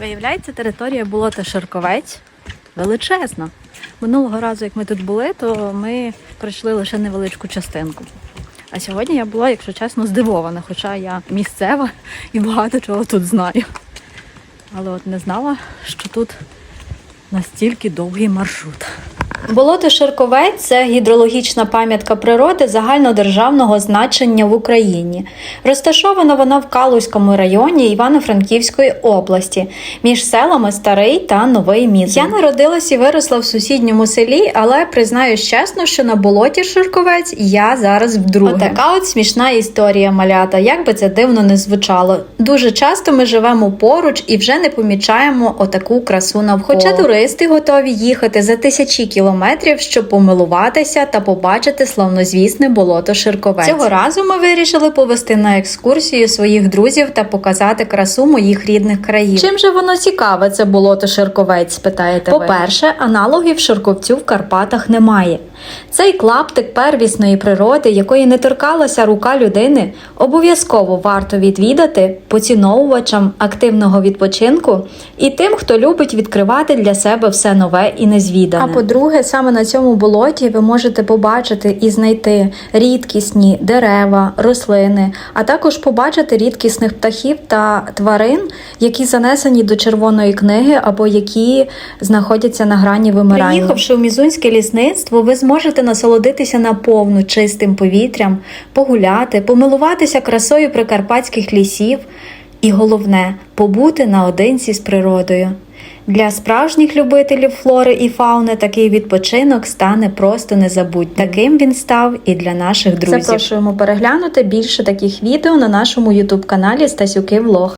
Виявляється, територія болота Шарковець величезна. Минулого разу, як ми тут були, то ми пройшли лише невеличку частинку. А сьогодні я була, якщо чесно, здивована, хоча я місцева і багато чого тут знаю. Але от не знала, що тут настільки довгий маршрут. Болото Ширковець це гідрологічна пам'ятка природи загальнодержавного значення в Україні. Розташована вона в Калузькому районі Івано-Франківської області між селами Старий та Новий Міст. Я народилась і виросла в сусідньому селі, але признаюсь чесно, що на болоті Ширковець я зараз вдруге. Отака от смішна історія малята, як би це дивно не звучало. Дуже часто ми живемо поруч і вже не помічаємо отаку красу навколо. Хоча туристи готові їхати за тисячі кілометрів, щоб помилуватися та побачити славнозвісне болото Ширковець. Цього разу ми вирішили повести на екскурсію своїх друзів та показати красу моїх рідних країв. Чим же воно цікаве, це болото Ширковець? Спитаєте? По-перше, аналогів Ширковцю в Карпатах немає. Цей клаптик первісної природи, якої не торкалася рука людини, обов'язково варто відвідати поціновувачам активного відпочинку і тим, хто любить відкривати для себе все нове і незвідане. А по-друге, саме на цьому болоті ви можете побачити і знайти рідкісні дерева, рослини, а також побачити рідкісних птахів та тварин, які занесені до червоної книги або які знаходяться на грані вимирання. Приїхавши в Мізунське лісництво, ви зможете насолодитися наповну чистим повітрям, погуляти, помилуватися красою прикарпатських лісів і головне побути наодинці з природою. Для справжніх любителів флори і фауни такий відпочинок стане просто незабутнім. Таким він став і для наших друзів. Запрошуємо переглянути більше таких відео на нашому ютуб каналі Стасюки Влог.